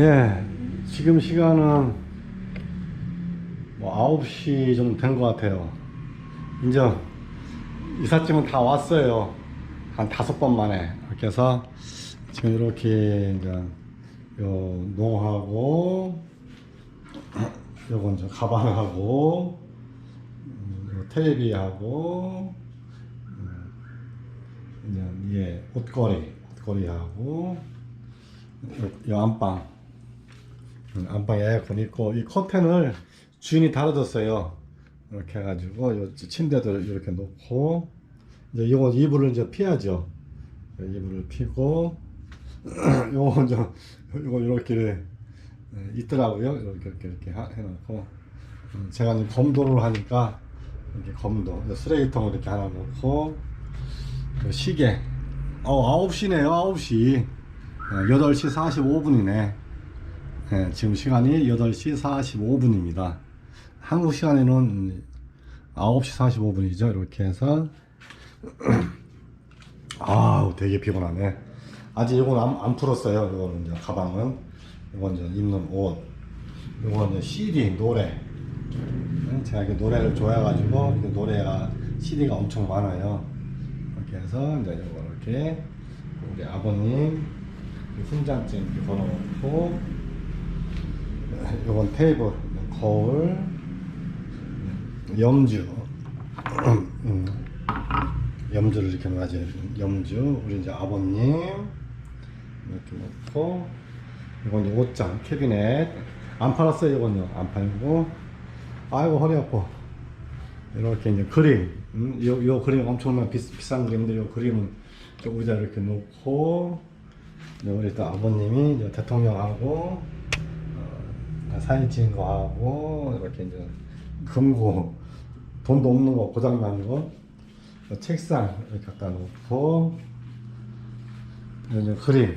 예, 지금 시간은 뭐 9시 정도 된것 같아요. 이제 이삿짐은 다 왔어요. 한 다섯 번 만에. 해서 지금 이렇게 이제 요 농하고 요건 저 가방하고 음, 요 텔레비하고 음, 이제 예 옷걸이 옷걸이하고 요, 요 안방 음, 안방 에어컨 있고 이 커튼을 주인이 달아줬어요. 이렇게 해가지고 요 침대도 이렇게 놓고 이제 이거 이불을 이제 피하죠. 이불을 피고 요거 이제 요거 이렇게 예, 있더라고요. 이렇게 이렇게 이렇게 하- 해놓고. 음, 제가 이제 검도를 하니까 이렇게 검도 이제 쓰레기통을 이렇게 하나 놓고 그 시계. 어 9시네요 9시. 8시 45분이네 예, 지금 시간이 8시 45분입니다. 한국 시간에는 9시 45분이죠. 이렇게 해서 아우 되게 피곤하네. 아직 이건 안, 안 풀었어요. 이거는 이제 가방은. 이건 이제 입는 옷. 이건 이제 CD 노래. 응? 제가 이렇게 노래를 좋아해가지고 노래가 CD가 엄청 많아요. 이렇게 해서 이제 이거 이렇게 우리 아버님 훈장증 걸어놓고 이건 테이블 거울 염주. 음, 염주를 이렇게 놔야지 염주 우리 이제 아버님 이렇게 놓고 이건 옷장 캐비넷. 안 팔았어요 이건요. 안 팔고. 아이고 허리 아파. 이렇게 이제 그림. 음, 요, 요 그림 엄청난 비, 비싼 그림인데 요 그림은 저 의자 이렇게 놓고 우리 또 아버님이 대통령하고 어, 사진 찍은 거 하고 이렇게 이제 금고 돈도 없는 거 고장 나는 거 책상 이렇게 갖다 놓고 이제 그림.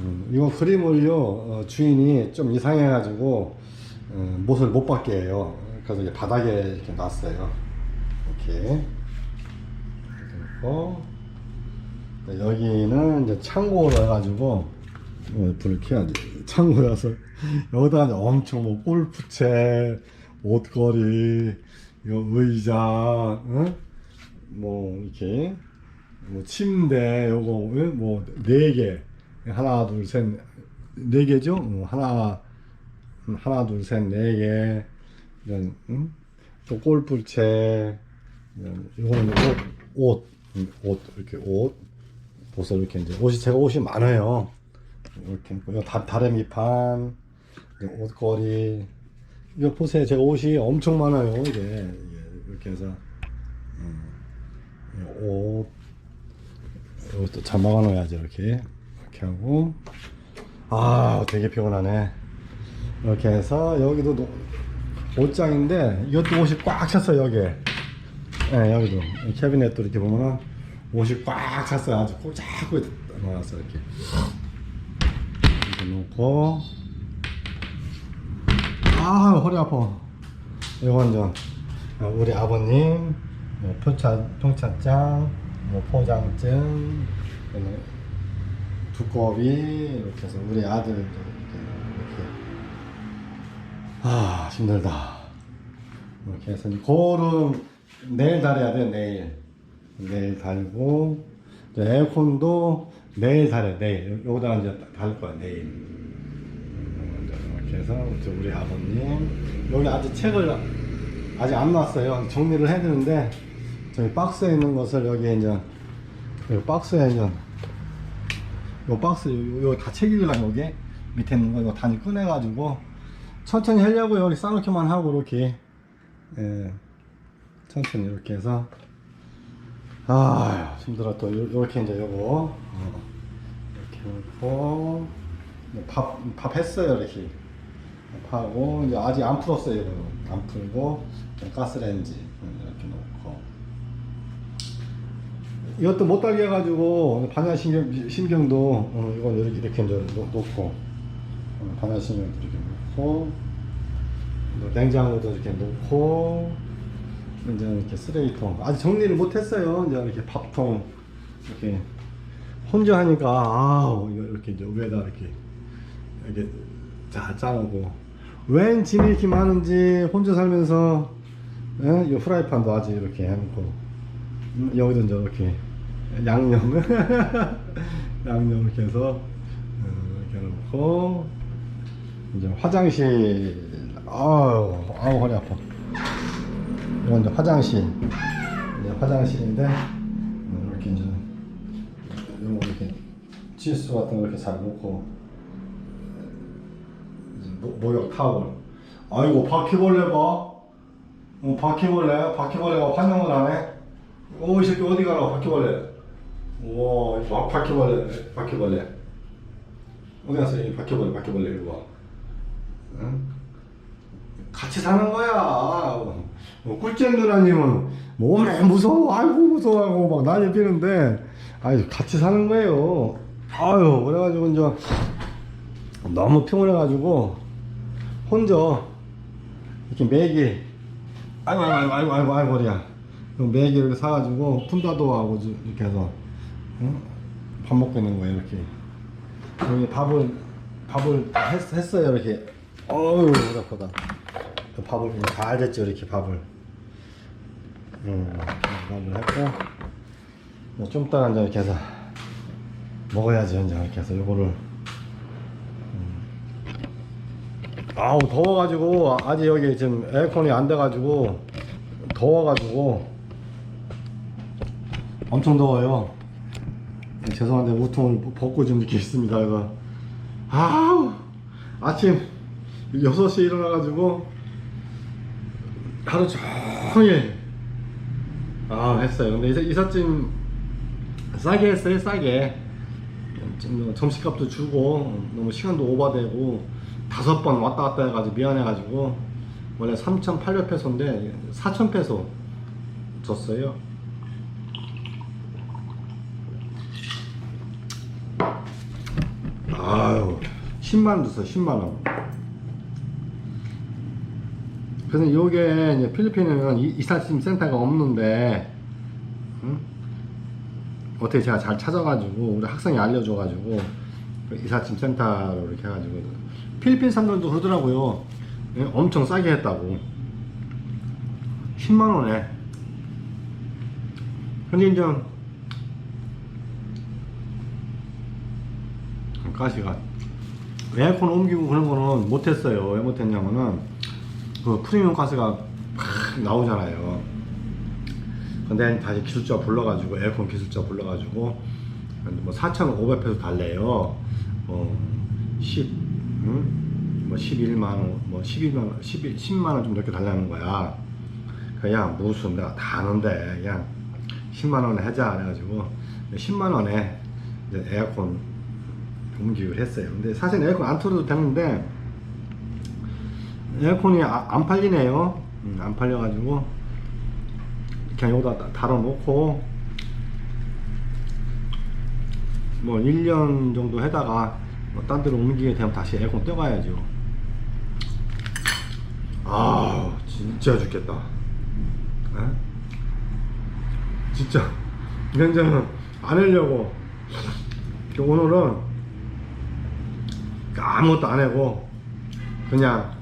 음, 이거 그림을요 어, 주인이 좀 이상해가지고 어, 못을 못 받게 해요. 그래서 이제 바닥에 이렇게 놨어요. 이렇게. 이렇게 놓고. 네, 여기는 이제 창고로 해가지고 어, 불을 켜야지 창고여서 여기다가 이제 엄청 뭐 골프채 옷걸이 의자 응? 뭐 이렇게 뭐 침대 요거 뭐 네 개. 하나 둘 셋 네 개죠? 어, 하나 음, 하나 둘 셋 네 개. 이런 응? 또 골프채 이런 이거는 옷, 옷, 음, 옷 이렇게 옷. 옷을 이렇게 이제 옷이 제가 옷이 많아요 이렇게 있고, 이거 다 다래미판. 이거 옷걸이. 이거 보세요. 제가 옷이 엄청 많아요. 이게, 이렇게 해서. 음, 이 옷. 이것도 잘 막아놔야지 이렇게. 이렇게 하고. 아 되게 피곤하네. 이렇게 해서 여기도 노- 옷장인데 이것도 옷이 꽉 찼어요 여기에. 네, 여기도. 이 캐비넷도 이렇게 보면은 옷이 꽉 찼어요. 아주 꽂아고 넣어놨어 이렇게 이렇게 놓고. 아 허리 아파. 이건 이제 어, 우리 아버님 뭐 표차 통차장 뭐 포장증 두꺼비 이렇게 해서 우리 아들 이렇게, 아 힘들다. 이렇게 해서 거울은 내일 달아야 돼 내일. 내일 달고 에어컨도 내일 달아 내일. 여기다가 이제 달 거야 내일. 이렇게 해서 우리 아버님 여기 아직 책을 아직 안 놨어요. 정리를 해야 되는데 저기 박스에 있는 것을 여기 이제 여기 박스에 이제 요 박스 요 다 책이랑 여기 밑에 있는 거 이거 다 꺼내 가지고 천천히 하려고 여기 싸놓기만 하고 이렇게. 예. 천천히 이렇게 해서 아 힘들어 또 요- 요렇게 이제 요거. 어, 이렇게 놓고 밥, 밥 했어요 이렇게. 하고 이제 아직 안 풀었어요 이거. 안 풀고 가스레인지 이렇게 놓고. 이것도 못 달게 해가지고 반야신경 신경도 어, 이거 이렇게 이렇게 이제 놓, 놓고. 어, 반야신경도 이렇게 놓고. 뭐 냉장고도 이렇게 놓고 이제 이렇게 쓰레기통. 아직 정리를 못했어요. 이제 이렇게 밥통 이렇게 혼자 하니까 아 이거 이렇게 이제 위에다 이렇게 이렇게 잘 짜놓고. 웬 짐이 이렇게 많은지 혼자 살면서 예? 이 프라이팬도 아직 이렇게 해놓고. 음, 여기도 이제 이렇게 양념. 양념 이렇게 해서 어, 이렇게 해놓고. 이제 화장실. 아우 아우 허리 아파 이건 이제 화장실. 이제 화장실인데 어, 이렇게 이제 이런 거 이렇게 치수 같은 거 이렇게 잘 놓고 목욕 타월. 아이고 바퀴벌레 봐. 어, 바퀴벌레 바퀴벌레가 환영을 하네. 오이 새끼 어디 가나 바퀴벌레. 바- 바퀴벌레 바퀴벌레. 어디 갔어 이 바퀴벌레 바퀴벌레 이리 와. 응? 같이 사는 거야 어, 꿀잼 누나님은 몸에 무서워. 아이고 무서워 하고 막 난리 피는데. 아니 같이 사는 거예요. 아유 그래가지고 이제 너무 피곤해가지고 혼자 이렇게 매기. 아이고 아이고 아이고 아이고 아이고 머리야 매기 이렇게 사가지고 푼다도 하고 좀 이렇게 해서 응? 밥 먹고 있는 거예요 이렇게. 여기 밥을 밥을 다 했, 했어요 이렇게 어우 머리 아프다. 밥을 잘 됐죠 이렇게 밥을. 음, 밥을 했고. 뭐좀 이따가 이제 이렇게 해서 먹어야지 이제 이렇게 해서 요거를. 음. 아우 더워가지고 아직 여기 지금 에어컨이 안 돼가지고 더워가지고. 엄청 더워요. 네, 죄송한데 우통을 벗고 좀 이렇게 있습니다 그래서 아우 아침 6시에 일어나가지고 하루 종일 아 했어요. 근데 이사, 이삿짐 싸게 했어요 싸게. 좀 점심값도 주고 너무 시간도 오버되고 다섯 번 왔다 갔다 해가지고 미안해가지고 원래 3,800페소인데 4,000페소 줬어요. 아유 10만원 줬어요 10만원 그래서 요게 이제 필리핀에는 이- 이삿짐 센터가 없는데 응? 어떻게 제가 잘 찾아가지고 우리 학생이 알려줘가지고 그 이삿짐 센터로 이렇게 해가지고. 필리핀 사람들도 그러더라고요. 예, 엄청 싸게 했다고. 10만 원에. 근데 이제 가시가. 에어컨 옮기고 그런 거는 못했어요. 왜 못했냐면은 그 프리미엄 가스가 팍 나오잖아요 근데 다시 기술자 불러가지고 에어컨 기술자 불러가지고 뭐 4,500페소 달래요. 어, 10, 응? 뭐 11만 원, 뭐 11만 원, 11, 10만 원 좀 이렇게 달라는 거야. 그냥 무슨 내가 다 아는데 그냥 10만 원에 하자 그래가지고 10만 원에 에어컨 옮기기로 했어요. 근데 사실 에어컨 안 틀어도 되는데 에어컨이 아- 안 팔리네요. 음, 안 팔려가지고 그냥 여기다 달아놓고 뭐 1년 정도 해다가 뭐 딴 데로 옮기게 되면 다시 에어컨 떼가야죠 아 진짜 죽겠다 에? 진짜 냉장은 안 하려고 오늘은 아무것도 안 하고 그냥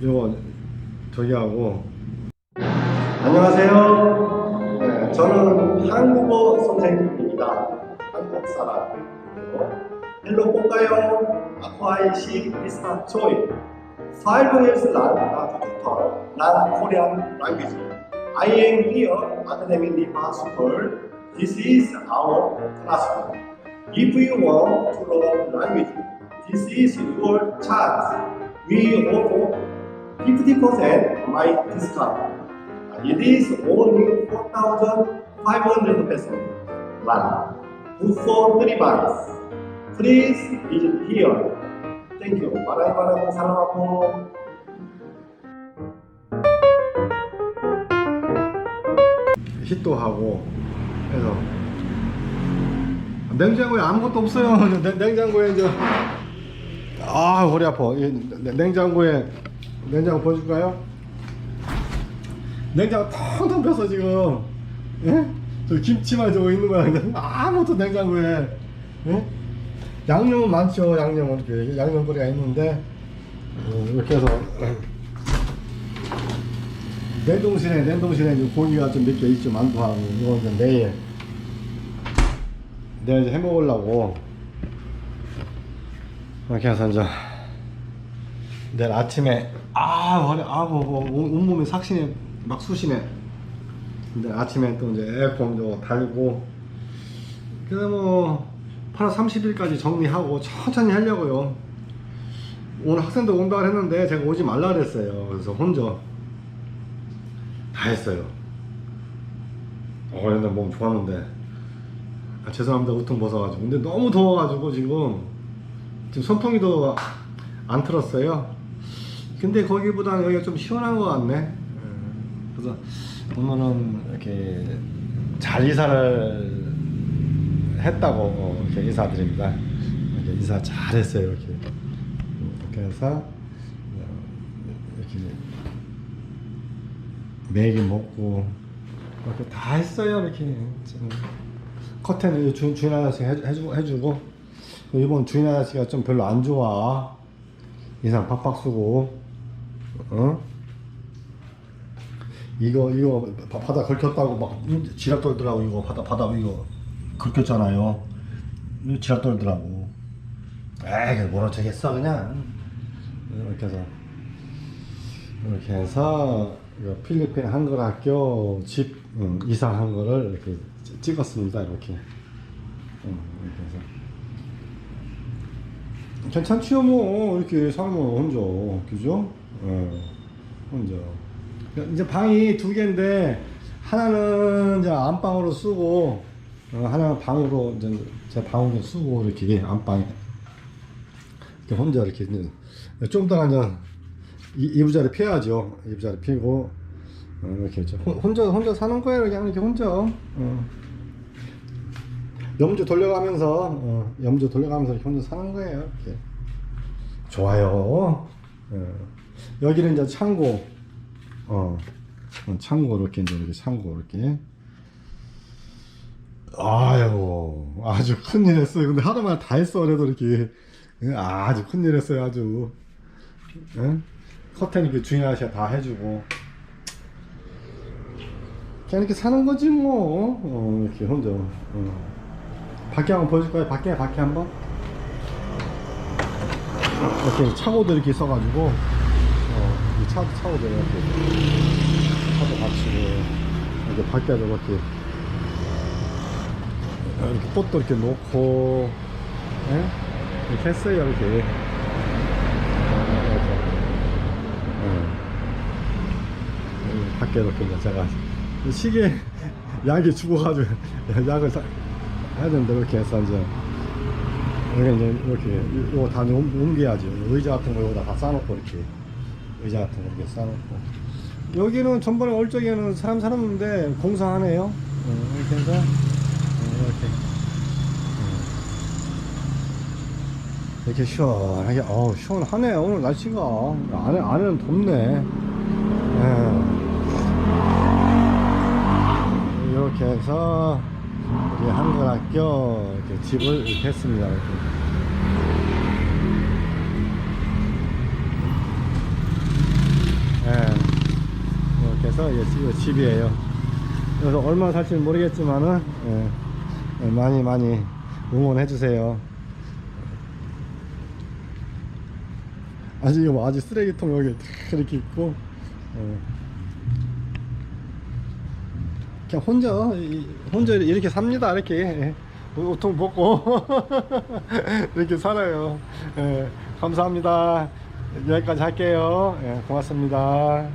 이거 저기 하고 안녕하세요. 네, 저는 한국어 선생님입니다. 한국 사람. 헬로 볼까요? 아쿠아이시 미스터 초이. 501란 tutor 란 Korean language. I am here Academy Nipa School. This is our classroom. If you want to learn language, this is your chance. We offer 50% my discount. It is only 4,500 pesos. One. for three months. Please visit here. Thank you. 마라이마라고 사랑하고. hit도 하고 해서 냉장고에 아무것도 없어요. 냉- 냉장고에 이제 아 허리 아파. 냉장고에 냉장고 보여줄까요? 냉장고 텅텅 펴서 지금 예? 저 김치만 저거 있는 거야 근데 아무것도 냉장고에 예? 양념은 많죠. 양념은 이렇게 양념거리가 있는데 어, 이렇게 해서 냉동실에 냉동실에 고기가 좀 몇 개 있죠. 만두하고 이거 이제 내일 내일 이제 해 먹으려고 이렇게 해서 이제 내일 아침에 아 머리 아 뭐 뭐, 온몸에 삭신이 막 쑤시네. 근데 아침에 또 이제 에어컨 좀 달고 그래 뭐 8월 30일까지 정리하고 천천히 하려고요. 오늘 학생들 온다고 했는데 제가 오지 말라 그랬어요. 그래서 혼자 다 했어요. 어, 근데 몸 좋았는데 아, 죄송합니다 우통 벗어가지고 근데 너무 더워가지고 지금 지금 선풍기도 안 틀었어요. 근데 거기보다는 여기가 좀 시원한 것 같네. 음, 그래서 오늘은 이렇게 잘 이사를 했다고 어, 이렇게 인사드립니다. 이렇게 인사 잘했어요 이렇게. 이렇게 해서 어, 이렇게 매기 먹고 이렇게 다 했어요 이렇게. 커튼을 주, 주인 아저씨 해, 해주고 해주고. 이번 주인 아저씨가 좀 별로 안 좋아. 인상 팍팍 쓰고 어? 이거 이거 바- 바다 긁혔다고 막 지랄 떨더라고 이거 바다 바다 이거 긁혔잖아요. 지랄 떨더라고. 에이 뭐라 저겠어 그냥. 이렇게 해서. 이렇게 해서 필리핀 한글 학교 집 음, 이사한 거를 이렇게 찍- 찍었습니다 이렇게. 음, 이렇게 해서 괜찮지요 뭐. 이렇게 살면 혼자 그죠? 예, 혼자. 이제 방이 두 개인데 하나는 이제 안방으로 쓰고 어, 하나는 방으로 이제 제 방으로 쓰고 이렇게 안방에 이렇게 혼자 이렇게 이제 좀 이따가 이제 이- 이부자리 피해야죠. 이부자리 피고 어, 이렇게 혼자 혼자 사는 거예요. 그냥 이렇게 혼자. 어. 염주 돌려가면서 어, 염주 돌려가면서 이렇게 사는 거예요. 이렇게. 좋아요. 어. 여기는 이제 창고. 어, 어, 창고 이렇게 이제 이렇게 창고 이렇게. 아유 아주 큰일 했어요. 근데 하루만 다 했어. 그래도 이렇게. 예, 아주 큰일 했어요 아주. 예? 커튼 이렇게 주인 아저씨가 다 해주고. 그냥 이렇게 사는 거지 뭐. 어, 이렇게 혼자. 어. 밖에 한번 보여줄까요 밖에 밖에 한번 이렇게 차고도 이렇게 있어가지고 어, 이 차, 차고도 이렇게 차도 받치고 이렇게 밖에도 이렇게 이렇게 꽃도 이렇게 놓고 예? 이렇게 했어요 이렇게 어, 이렇게. 어. 밖에 이렇게 이제 제가 시계 약이 죽어가지고 약을 사, 해야 되는데 이렇게 해서 이제 여기 이제 이렇게 이거 다 옮- 옮겨야죠. 의자 같은 거 여기다 다 싸놓고 이렇게 의자 같은 거 이렇게 싸놓고. 여기는 전번에 올 적에는 사람 살았는데 공사하네요? 어, 이렇게 해서 어, 이렇게. 어. 이렇게 시원하게 어우 시원하네. 오늘 날씨가. 안에 안에는 덥네. 예. 이렇게 해서 우리 한글학교 이렇게 집을 이렇게 했습니다. 이렇게. 예. 이렇게 해서 이게 집- 집이에요. 그래서 얼마 살지는 모르겠지만은 예. 예, 많이 많이 응원해 주세요. 아직 뭐 아직 쓰레기통 여기 탁 이렇게 있고. 예. 그냥 혼자 이- 혼자 이렇게 삽니다 이렇게 예. 옷통 벗고 이렇게 살아요 예, 감사합니다 여기까지 할게요 예, 고맙습니다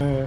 예. 예.